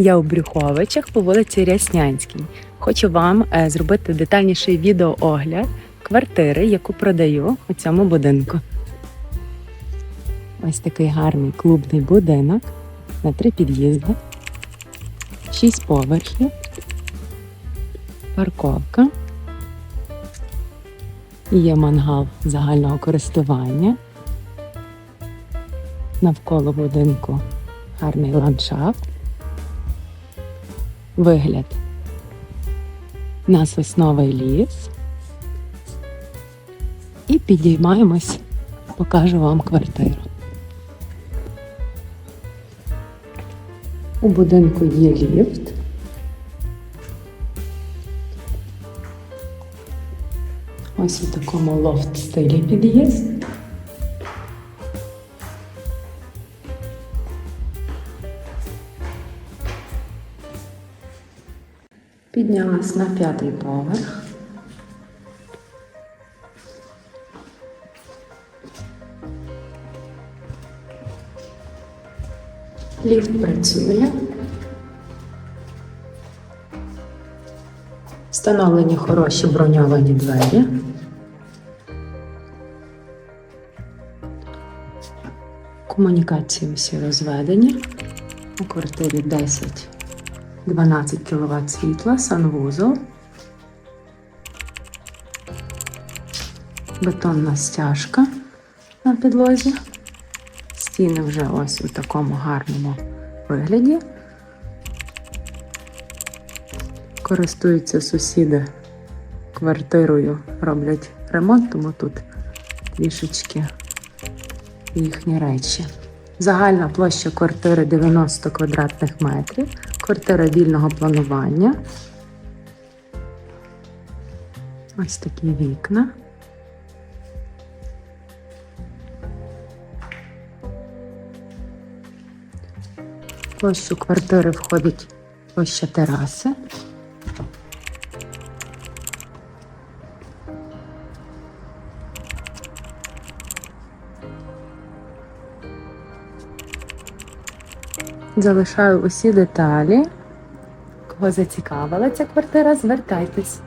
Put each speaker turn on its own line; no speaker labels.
Я у Брюховичах по вулиці Ряснянській. Хочу вам е, зробити детальніший відеоогляд квартири, яку продаю у цьому будинку. Ось такий гарний клубний будинок на три під'їзди, шість поверхів, парковка. Є мангал загального користування. Навколо будинку гарний ландшафт. Вигляд на сосновий ліс. І підіймаємось, покажу вам квартиру. У будинку є ліфт. Ось у такому лофт стилі під'їзд. Піднялась на п'ятий поверх. Ліфт працює. Встановлені хороші броньовані двері. Комунікації всі розведені. У квартирі 10 12 кВт світла, санвузол, бетонна стяжка на підлозі. Стіни вже ось у такому гарному вигляді. Користуються сусіди квартирою, роблять ремонт, тому тут трішечки їхні речі. Загальна площа квартири 90 квадратних метрів. Квартира вільного планування. Ось такі вікна. Площу квартири входить площа тераси. Залишаю усі деталі. Кого зацікавила ця квартира, звертайтесь.